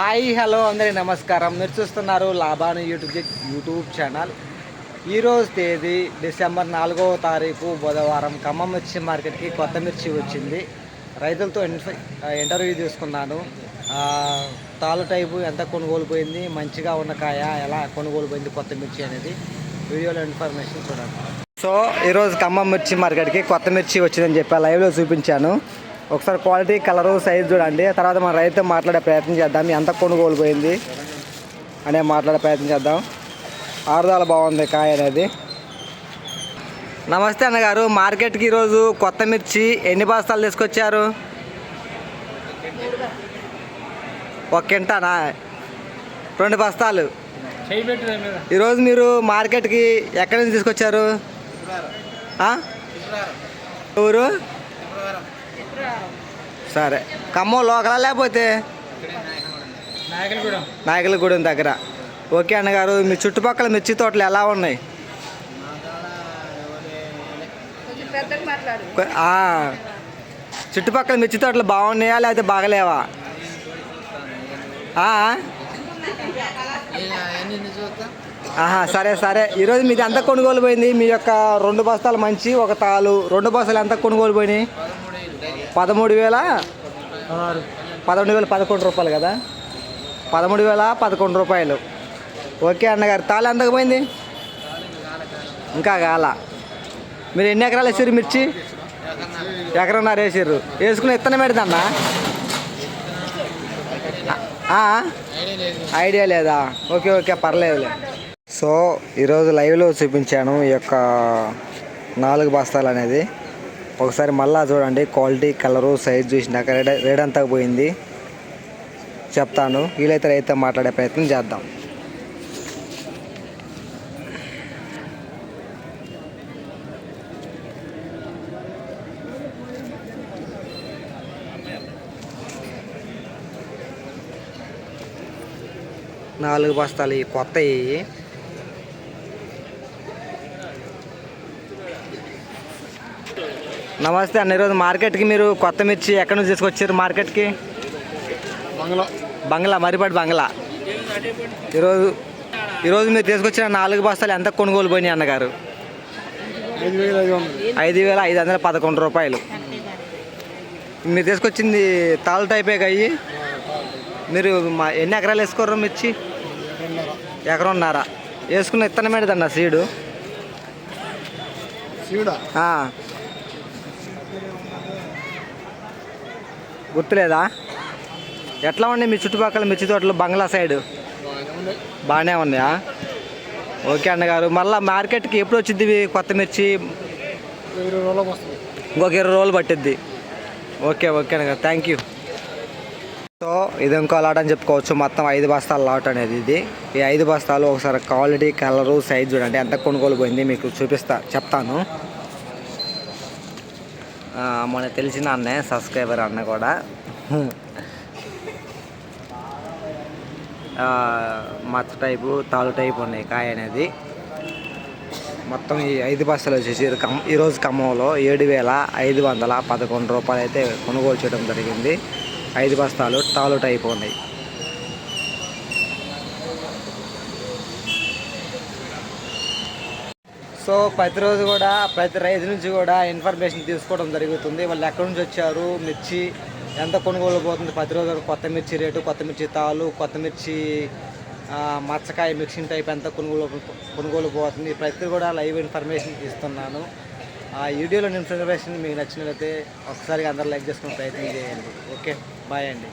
Hi hello అందరి నమస్కారం. మీరు చూస్తున్నారు లాభాను యూట్యూబ్ యూట్యూబ్ ఛానల్. ఈరోజు తేదీ డిసెంబర్ నాలుగవ తారీఖు బుధవారం. ఖమ్మం మిర్చి మార్కెట్కి కొత్త మిర్చి వచ్చింది. రైతులతో ఇంటర్వ్యూ తీసుకున్నాను. తాలు టైపు ఎంత కొనుగోలు పోయింది మంచిగా ఉన్న కాయ ఎలా కొనుగోలు పోయింది కొత్త మిర్చి అనేది వీడియోలో ఇన్ఫర్మేషన్ చూడండి. సో ఈరోజు ఖమ్మం మిర్చి మార్కెట్కి కొత్త మిర్చి వచ్చిందని చెప్పి లైవ్లో చూపించాను. ఒకసారి క్వాలిటీ కలరు సైజ్ చూడండి. తర్వాత మన రైతు మాట్లాడే ప్రయత్నం చేద్దాం. ఎంత కొనుగోలు పోయింది అనే మాట్లాడే ప్రయత్నం చేద్దాం. ఆరుదాల బాగుంది కాయ అనేది. నమస్తే అన్నగారు మార్కెట్కి ఈరోజు కొత్త మిర్చి ఎన్ని బస్తాలు తీసుకొచ్చారు? ఒక కింటానా రెండు బస్తాలు. ఈరోజు మీరు మార్కెట్కి ఎక్కడి నుంచి తీసుకొచ్చారు? ఊరు? సరే. ఖమ్మం లోకలా లేకపోతే? నాయకులగూడెం. దగ్గర. ఓకే అన్నగారు మీ చుట్టుపక్కల మిర్చి తోటలు ఎలా ఉన్నాయి? చుట్టుపక్కల మిర్చి తోటలు బాగున్నాయా లేకపోతే బాగలేవా? ఆ? ఆహా సరే సరే. ఈరోజు మీది ఎంత కొనుగోలు పోయింది? మీ యొక్క రెండు బస్తాలు మంచి ఒక తాలు. రెండు బస్తాలు ఎంత కొనుగోలు పోయినాయి? పదమూడు వేల పదకొండు వేల పదకొండు రూపాయలు కదా? పదమూడు వేల పదకొండు రూపాయలు. ఓకే అన్నగారు తాళి ఎంతకు పోయింది? ఇంకా కాల. మీరు ఎన్ని ఎకరాలు వేసారు మిర్చి? ఎకరన్నర వేసారు వేసుకుని ఇత్తనం పెడదన్నా ఐడియా లేదా? ఓకే ఓకే పర్లేదులే. సో ఈరోజు లైవ్లో చూపించాను ఈ యొక్క నాలుగు బస్తాలు అనేది. ఒకసారి మళ్ళా చూడండి క్వాలిటీ కలరు సైజ్ చూసినాక రేట్ రేడంతా అంతా పోయింది. చెప్తాను వీలైతే రైతు మాట్లాడే ప్రయత్నం చేద్దాం. నాలుగు బస్తాలు ఈ కొత్తవి నమస్తే అన్న ఈరోజు మార్కెట్కి మీరు కొత్త మిర్చి ఎక్కడి నుంచి తీసుకొచ్చారు మార్కెట్కి? బంగ్లా. బంగ్లా మరిపాటి బంగ్లా. ఈరోజు ఈరోజు మీరు తీసుకొచ్చిన నాలుగు బస్తాలు ఎంత కొనుగోలు పోయినాయి అన్నగారు? ఐదు వేల ఐదు వందలు పదకొండు రూపాయలు. మీరు తీసుకొచ్చింది తాళ్ళు టైపే అయ్యి? మీరు మా ఎన్ని ఎకరాలు వేసుకోర్రు మిర్చి? ఎకరన్నర. వేసుకున్న ఇత్తనం ఏంటన్న సీడు శివుడా ఆ. గుర్తులేదా? ఎట్లా ఉన్నాయి మీ చుట్టుపక్కల మిర్చి తోటలు బంగ్లా సైడ్? బాగానే ఉన్నాయా? ఓకే అన్నగారు మళ్ళీ మార్కెట్కి ఎప్పుడు వచ్చింది కొత్త మిర్చి? ఇరవై ఇంకొక ఇరవై రోజులు పట్టిద్ది. ఓకే ఓకే అన్నగారు థ్యాంక్ యూ సో ఇది ఇంకో లాట్ అని చెప్పుకోవచ్చు. మొత్తం ఐదు బస్తాల లాట్ అనేది ఇది. ఈ ఐదు బస్తాలు ఒకసారి క్వాలిటీ కలరు సైజ్ చూడండి. ఎంత కొనుగోలు పోయింది మీకు చూపిస్తా చెప్తాను. మన తెలిసిన అన్నే సబ్స్క్రైబర్ అన్న కూడా. ఆ, మచ్చ టైపు తాలు టైపు ఉన్నాయి కాయ అనేది. మొత్తం ఈ ఐదు బస్తాలు వచ్చేసి కమ్ ఈరోజు ఖమ్మంలో ఏడు వేల ఐదు వందల పదకొండు రూపాయలు అయితే కొనుగోలు చేయడం జరిగింది. ఐదు బస్తాలు తాలు టైపు ఉన్నాయి. సో ప్రతిరోజు కూడా ప్రతి రైతు నుంచి కూడా ఇన్ఫర్మేషన్ తీసుకోవడం జరుగుతుంది. వాళ్ళు ఎక్కడి నుంచి వచ్చారు మిర్చి ఎంత కొనుగోలు పోతుంది ప్రతిరోజు కొత్త మిర్చి రేటు కొత్త మిర్చి తాలు కొత్త మిర్చి మచ్చకాయ మిక్సింగ్ టైప్ ఎంత కొనుగోలు కొనుగోలు పోతుంది. ప్రతి కూడా లైవ్ ఇన్ఫర్మేషన్ ఇస్తున్నాను. ఆ వీడియోలో ఇన్ఫర్మేషన్ మీకు నచ్చినట్లయితే ఒకసారి అందరూ లైక్ చేసుకునే ప్రయత్నం చేయండి. ఓకే? బాయ్ అండి.